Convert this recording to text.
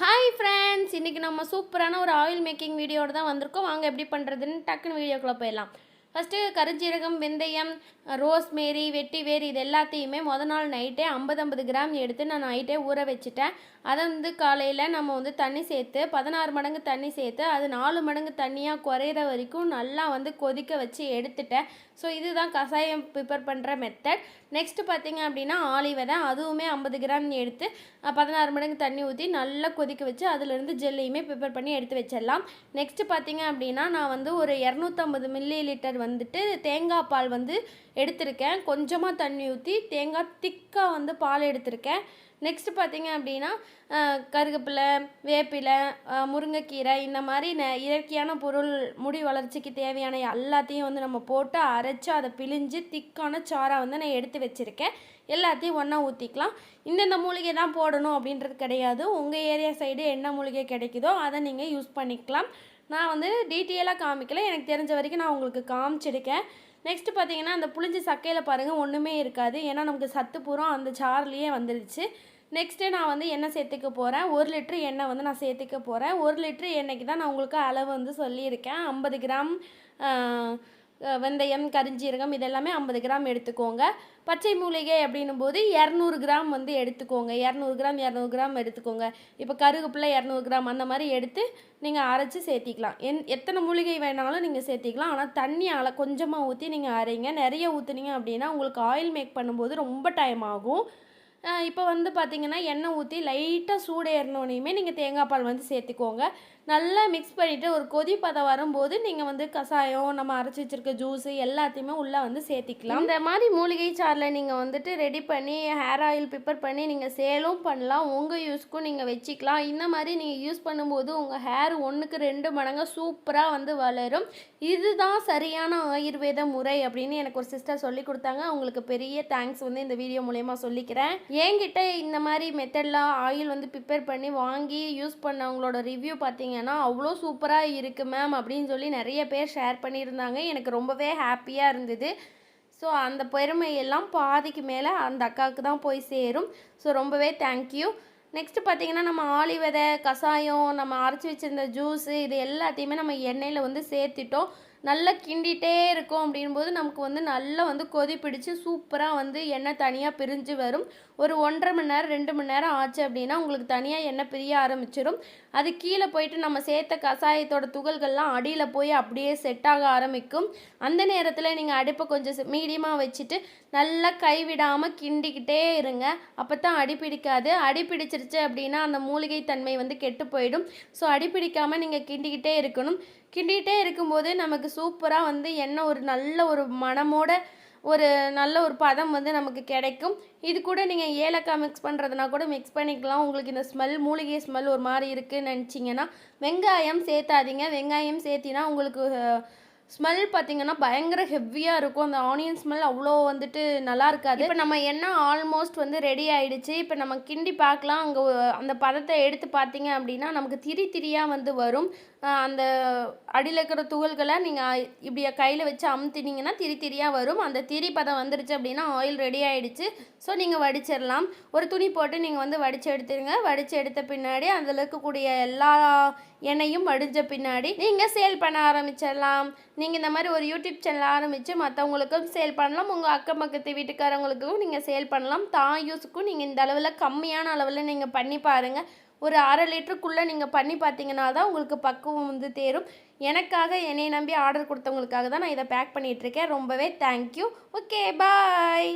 Hi friends இன்றைக்கி நம்ம சூப்பரான ஒரு ஆயில் மேக்கிங் வீடியோட தான் வந்திருக்கோம். வாங்க எப்படி பண்ணுறதுன்னு டக்குன்னு வீடியோக்குள்ளே போயிடலாம். ஃபஸ்ட்டு கருஞ்சீரகம் வெந்தயம் ரோஸ்மேரி வெட்டிவேர் இது எல்லாத்தையுமே முத நாள் நைட்டே ஐம்பது ஐம்பது கிராம் எடுத்து நான் நைட்டே ஊற வச்சுட்டேன். அதை வந்து காலையில் நம்ம வந்து தண்ணி சேர்த்து பதினாறு மடங்கு தண்ணி சேர்த்து அது நாலு மடங்கு தண்ணியாக குறையிற வரைக்கும் நல்லா வந்து கொதிக்க வச்சு எடுத்துட்டேன். ஸோ இதுதான் கஷாயம் ப்ரிப்பேர் பண்ணுற மெத்தட் நெக்ஸ்ட்டு பார்த்தீங்க அப்படின்னா ஆலிவதை அதுவுமே ஐம்பது கிராம் எடுத்து பதினாறு மடங்கு தண்ணி ஊற்றி நல்லா கொதிக்க வச்சு அதுலேருந்து ஜெல்லையுமே ப்ரிப்பேர் பண்ணி எடுத்து வச்சிடலாம். நெக்ஸ்ட்டு பார்த்தீங்க அப்படின்னா நான் வந்து ஒரு இரநூத்தம்பது மில்லி லிட்டர் வந்துட்டு தேங்காய் பால் வந்து எடுத்திருக்கேன். கொஞ்சமாக தண்ணி ஊற்றி தேங்காய் திக்காக வந்து பால் எடுத்திருக்கேன். நெக்ஸ்ட் பார்த்தீங்க அப்படின்னா கருகப்பிலை கருவேப்பிலை வேப்பிலை முருங்கைக்கீரை இந்த மாதிரி ந இயற்கையான பொருள் முடி வளர்ச்சிக்கு தேவையான எல்லாத்தையும் வந்து நம்ம போட்டு அரைச்சி அதை பிழிஞ்சு திக்கான சாராக வந்து நான் எடுத்து வச்சுருக்கேன். எல்லாத்தையும் ஒன்றா ஊற்றிக்கலாம் இந்தந்த மூலிகை தான் போடணும் அப்படின்றது கிடையாது. உங்கள் ஏரியா சைடு என்ன மூலிகை கிடைக்குதோ அதை நீங்கள் யூஸ் பண்ணிக்கலாம். நான் வந்து டீட்டெயிலாக காமிக்கல. எனக்கு தெரிஞ்ச வரைக்கும் நான் உங்களுக்கு காமிச்சிருக்கேன். நெக்ஸ்ட் பார்த்தீங்கன்னா அந்த புளிஞ்ச சக்கையில் பாருங்கள் ஒன்றுமே இருக்காது. ஏன்னா நமக்கு சத்து பூரா அந்த சார்லேயே வந்துடுச்சு நெக்ஸ்ட்டு நான் வந்து எண்ணெய் சேர்த்துக்க போகிறேன் ஒரு லிட்ரு எண்ணெய் வந்து நான் சேர்த்துக்க போகிறேன் ஒரு லிட்ரு எண்ணெய்க்கு தான் நான் உங்களுக்கு அளவு வந்து சொல்லியிருக்கேன். ஐம்பது கிராம் வெந்தயம் கரிஞ்சீரகம் இதெல்லாமே ஐம்பது கிராம் எடுத்துக்கோங்க. பச்சை மூலிகை அப்படின்னும் போது இரநூறு கிராம் வந்து எடுத்துக்கோங்க. இரநூறு கிராம் இரநூறு கிராம் எடுத்துக்கோங்க. இப்போ கருவேப்பிலை இரநூறு கிராம் அந்த மாதிரி எடுத்து நீங்கள் அரைச்சி சேர்த்திக்கலாம். என் எத்தனை மூலிகை வேணாலும் நீங்கள் சேர்த்திக்கலாம். ஆனால் தண்ணி அள கொஞ்சமாக ஊற்றி நீங்கள் அரைங்க. நிறைய ஊற்றுனீங்க அப்படின்னா உங்களுக்கு ஆயில் மேக் பண்ணும்போது ரொம்ப டைம் ஆகும். இப்போ வந்து பார்த்திங்கன்னா எண்ணெய் ஊற்றி லைட்டாக சூடு ஏறினோனையுமே நீங்கள் தேங்காய் பால் வந்து சேர்த்துக்கோங்க. நல்லா மிக்ஸ் பண்ணிவிட்டு ஒரு கொதி பதம் வரும்போது நீங்கள் வந்து கஷாயம் நம்ம அரைச்சி வச்சிருக்க ஜூஸு எல்லாத்தையுமே உள்ளே வந்து சேர்த்திக்கலாம். இந்த மாதிரி மூலிகை சாறில் நீங்கள் வந்துட்டு ரெடி பண்ணி ஹேர் ஆயில் ப்ரிப்பேர் பண்ணி நீங்கள் சேலும் பண்ணலாம். உங்கள் யூஸ்க்கும் நீங்கள் வச்சுக்கலாம். இந்த மாதிரி நீங்கள் யூஸ் பண்ணும்போது உங்கள் ஹேர் ஒன்றுக்கு ரெண்டு மடங்கு சூப்பராக வந்து வளரும். இதுதான் சரியான ஆயுர்வேத முறை அப்படின்னு எனக்கு ஒரு சிஸ்டர் சொல்லி கொடுத்தாங்க. அவங்களுக்கு பெரிய தேங்க்ஸ் வந்து இந்த வீடியோ மூலயமா சொல்லிக்கிறேன். என்கிட்ட இந்த மாதிரி மெத்தட்லாம் ஆயில் வந்து ப்ரிப்பேர் பண்ணி வாங்கி யூஸ் பண்ணவங்களோட ரிவ்யூ பார்த்தீங்கன்னா அவ்வளோ சூப்பராக இருக்குது மேம் அப்படின்னு சொல்லி நிறைய பேர் ஷேர் பண்ணியிருந்தாங்க. எனக்கு ரொம்பவே ஹாப்பியாக இருந்தது. ஸோ அந்த பெருமையெல்லாம் பாதிக்கு மேலே அந்த அக்காவுக்கு தான் போய் சேரும். ஸோ ரொம்பவே தேங்க்யூ நெக்ஸ்ட் பார்த்திங்கன்னா நம்ம ஆளி விதை கஷாயம் நம்ம அரைச்சி வச்சிருந்த ஜூஸு இது எல்லாத்தையுமே நம்ம எண்ணெயில் வந்து சேர்த்துட்டோம். நல்லா கிண்டிகிட்டே இருக்கும் அப்படின்போது நமக்கு வந்து நல்லா வந்து கொதி பிடிச்சு சூப்பராக வந்து எண்ணெய் தனியாக பிரிஞ்சு வரும். ஒரு ஒன்றரை மணி நேரம் ரெண்டு மணி நேரம் ஆச்சு அப்படின்னா உங்களுக்கு தனியாக எண்ணெய் பிரிய ஆரம்பிச்சிடும் அது கீழே போயிட்டு நம்ம சேர்த்த கஷாயத்தோட துகள்கள்லாம் அடியில் போய் அப்படியே செட் ஆக ஆரம்பிக்கும். அந்த நேரத்தில் நீங்கள் அடுப்பை கொஞ்சம் மீடியமாக வச்சுட்டு நல்லா கைவிடாமல் கிண்டிக்கிட்டே இருங்க. அப்போ தான் அடி பிடிக்காது. அடி பிடிச்சிருச்சு அப்படின்னா அந்த மூலிகை தன்மை வந்து கெட்டு போயிடும். ஸோ அடி பிடிக்காமல் நீங்கள் கிண்டிக்கிட்டே இருக்கணும். கிண்டிகிட்டே இருக்கும்போது நமக்கு சூப்பராக வந்து எண்ணெய் ஒரு நல்ல ஒரு மனமோட ஒரு நல்ல ஒரு பதம் வந்து நமக்கு கிடைக்கும். இது கூட நீங்கள் ஏலக்காய் மிக்ஸ் பண்ணுறதுனா கூட மிக்ஸ் பண்ணிக்கலாம். உங்களுக்கு இந்த ஸ்மெல் மூலிகை ஸ்மெல் ஒரு மாதிரி இருக்குதுன்னு நினச்சிங்கன்னா வெங்காயம் சேர்த்தாதீங்க. வெங்காயம் சேர்த்தினா உங்களுக்கு ஸ்மெல் பார்த்தீங்கன்னா பயங்கர ஹெவியாக இருக்கும். அந்த ஆனியன் ஸ்மெல் அவ்வளோ வந்துட்டு நல்லா இருக்காது. இப்போ நம்ம என்ன ஆல்மோஸ்ட் வந்து ரெடி ஆயிடுச்சு? இப்போ நம்ம கிண்டி பார்க்கலாம். அங்கே அந்த பதத்தை எடுத்து பார்த்தீங்க அப்படின்னா நமக்கு திரி திரியாக வந்து வரும். அந்த அடியில் இருக்கிற துகள்களை நீங்கள் இப்படி கையில் வச்சு அமுத்தினீங்கன்னா திரி திரியாக வரும். அந்த திரி பதம் வந்துருச்சு அப்படின்னா ஆயில் ரெடி ஆயிடுச்சு. ஸோ நீங்கள் வடிச்சிடலாம். ஒரு துணி போட்டு நீங்கள் வந்து வடித்து எடுத்துருங்க. வடித்து எடுத்த பின்னாடி அதில் இருக்கக்கூடிய எல்லா எண்ணெயும் வடிஞ்ச பின்னாடி நீங்கள் சேல் பண்ண ஆரம்பிச்சிடலாம். நீங்கள் இந்த மாதிரி ஒரு யூடியூப் சேனல் ஆரம்பித்து மற்றவங்களுக்கும் சேல் பண்ணலாம். உங்கள் அக்கம் பக்கத்து வீட்டுக்காரவங்களுக்கும் நீங்கள் சேல் பண்ணலாம். தான் யூஸுக்கும் நீங்கள் இந்த அளவில் கம்மியான அளவில் நீங்கள் பண்ணி பாருங்கள் ஒரு அரை லிட்டருக்குள்ளே நீங்கள் பண்ணி பார்த்தீங்கன்னா தான் உங்களுக்கு பக்குவம் வந்து தேரும். எனக்காக என்னை நம்பி ஆர்டர் கொடுத்தவங்களுக்காக தான் நான் இதை பேக் பண்ணிகிட்ருக்கேன் ரொம்பவே தேங்க்யூ ஓகே பாய்